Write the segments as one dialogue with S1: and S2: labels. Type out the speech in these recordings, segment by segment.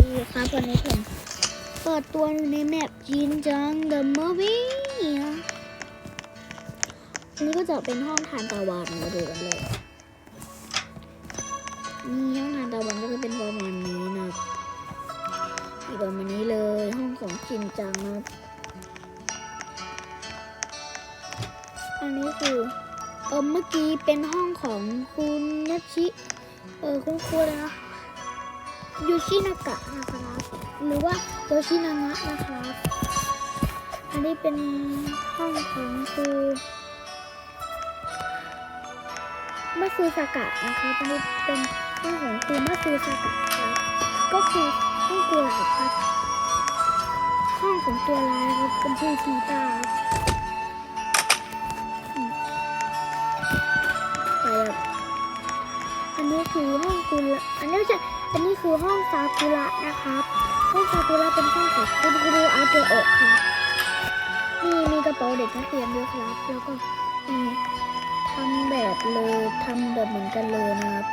S1: ดีครับวันนี้ผมเปิดตัวอยู่ในแมปจินจัง The Movie อันนี้ก็จะเป็นห้องทานตะวันมาดูกันเลยนี่ห้องทานตะวันก็จะเป็นประมาณนี้นะอีกประมาณนี้เลยห้องของจินจังนะอันนี้คือเออเมื่อกี้เป็นห้องของคุณนัชชิเออคุณครูเลยนะ ยูชินากะนะครับหรือว่าโยชินางะนะครับอันนี้เป็นห้องของครูมัตสึสากะนะครับอันนี้เป็นห้องของครูมัตสึสากะครับก็คือห้องกุหลาบครับห้องของตัวร้ายครับเป็นชื่อชีตา คือห้องซากุระนะครับ ห้องซากุระเป็นห้องของคุณครูอาเจโอะครับนี่มีกระเป๋าเด็กนักเรียนด้วยครับ แล้วก็นี่ทำแบบเลยทำแบบเหมือนกันเลยนะครับ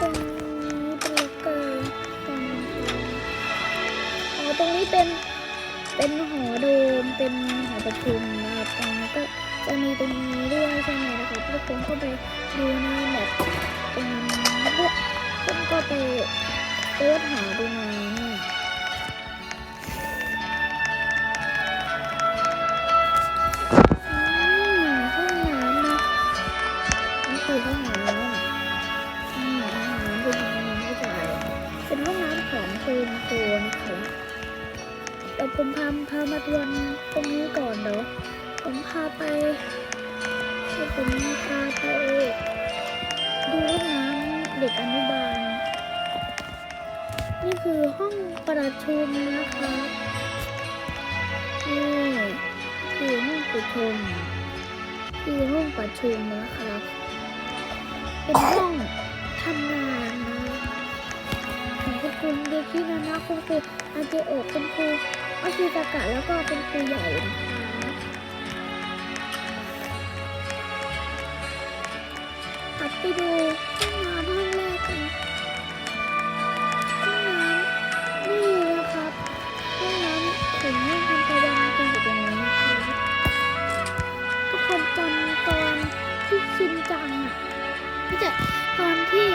S1: ตรงนี้เป็นล็อกเกอร์ตรงนี้อ๋อตรงนี้เป็นเป็นหอโดมเป็นหอประชุมนะครับตรงนี้ก็จะมีตรงนี้ด้วยใช่ไหมนะครับทุกคนเข้าไปดูในแบบ ตรงนี้เพื่อผมก็ไปเสิร์ชหาดูมานอืมห้องน้ำนะนี่คือห้องน้ำอืมห้องน้ำเป็นห้องน้ำผู้ชายเป็นห้องน้ำของคุณครูนะคะเดี๋ยวผมพาพามาทวนตรงนี้ก่อนเดี๋ยวผมพาไปผมพาไป ดูห้องน้ำเด็กอนุบาล นี่คือห้องประชุมนะคะนี่คือห้องประชุมคือห้องประชุมนะคะเป็นห้องทำงานนะของคุณครูเด็กที่นานะคุณครูอาเจโอะคุณครูอาชิตากะแล้วก็เป็นครูใหญ่นะคะ ไปดูห้องน้ำห้องแรกกันห้องน้ำนี่นะครับห้องน้ำถึงห้องทำตะวันกันอยู่ตรงนี้นะคะทุกคนจำตอนที่ชินจังอะที่จะตอนที่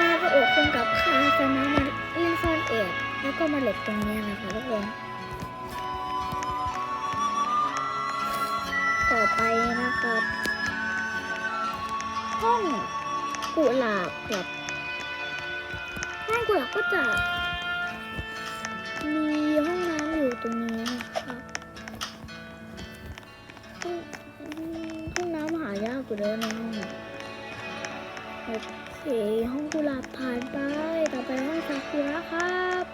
S1: มาประโอบคงกับคาสนะมาเล่นซ่อนแอบแล้วก็มาหลบตรงนี้ยนะคะทุกคนต่อไปนะครับ ห้องกุหลาบครับห้องกุหลาบก็จะมีห้องน้ำอยู่ตรงนี้นะคะห้องน้ำหายากอยู่แล้วในห้องโอเคห้องกุหลาบผ่านไปต่อไปห้องซากุระครับ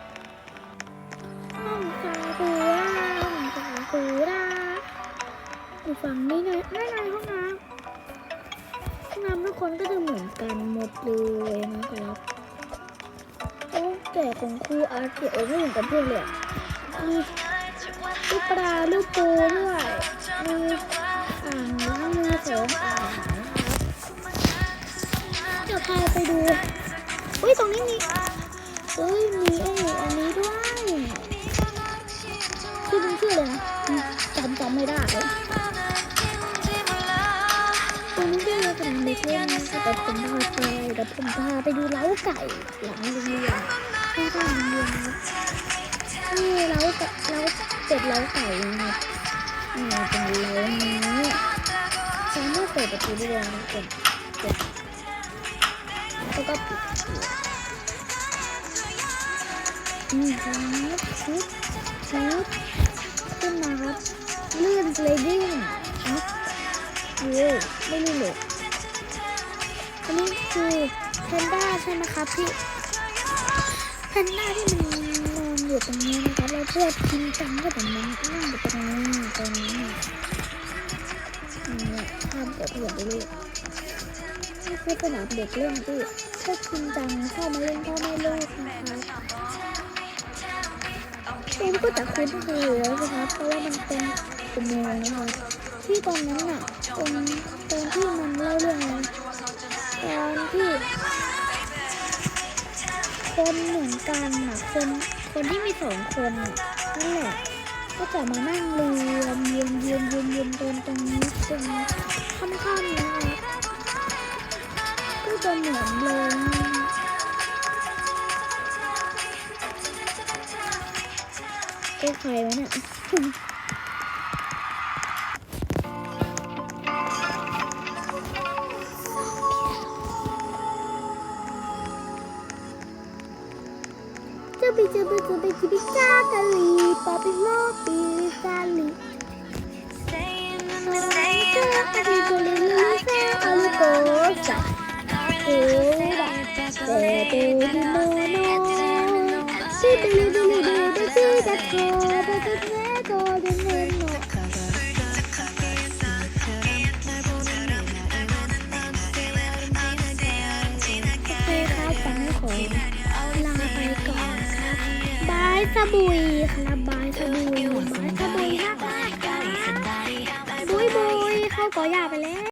S1: ห้องซากุระห้องซากุระอยู่ฝั่งนี้หน่อยนั่น คนก็จะเหมือนกันหมดเลยนะครับโอ้แต่ของครูอาร์ตเอไม่เหมือนกับเพื่อนเลยมีลูกปลาลูกปูด้วยมีอ่างล้างมือสองอ่างนะครับจะพาไปดูอุ้ยตรงนี้มีเอ้ยมีไอ้อันนี้ด้วยชื่อมันชื่ออะไรนะจำจำไม่ได้ นนะคะแต่ผมพาไปเดี๋ยวผมพาไปดูเล้าไก่หลังโรงเรียนที่บ้านโรงเรียนนี่เล้าเล้าเป็ดเล้าไก่นะครับนี่เป็นเล้านี้สามารถเปิดประตูได้เลยนะกดกดแล้วก็ปิดนี่ครับชุดชุดขึ้นมาครับเลื่อนสไลดิ้งอัพเย้ไม่ลื่นเลยอันนี้ คือแพนด้าใช่ไหมครับพี่แพนด้าที่มันนอนอยู่ตรงนี้นะครับแล้วเพื่อนกินจังก็แบบมันนั่งอยู่ตรงนี้ตรงนี้นี่ทำกับเพื่อนเลยนี่คือสนามเด็กเล่นที่พวกคุณจังเข้ามาเล่นพ่อแม่เลูกนะคะเองก็จะคุ้นเคยอยู่แล้วนะครับเพราะว่ามันเป็นอุโมงค์นะคะที่ตอนนั้นน่ะตรงตอนที่มันเล่าเรื่อง ตอนที่คนเหมือนกันอะคนคนที่มีสองคนนั่นแหละก็จะมานั่งเรวมยืนเยืนยืนยืนตรงตรงนี้ตรงค่ำๆนะคะก็จะเหมือนเลยก็ใครวะเนี่ย จะไปจะไปจายสบุยครับบายสบุยบายสบุยมากมากๆครับบุยบุยเข้าก่อหญ้าไปแล้ว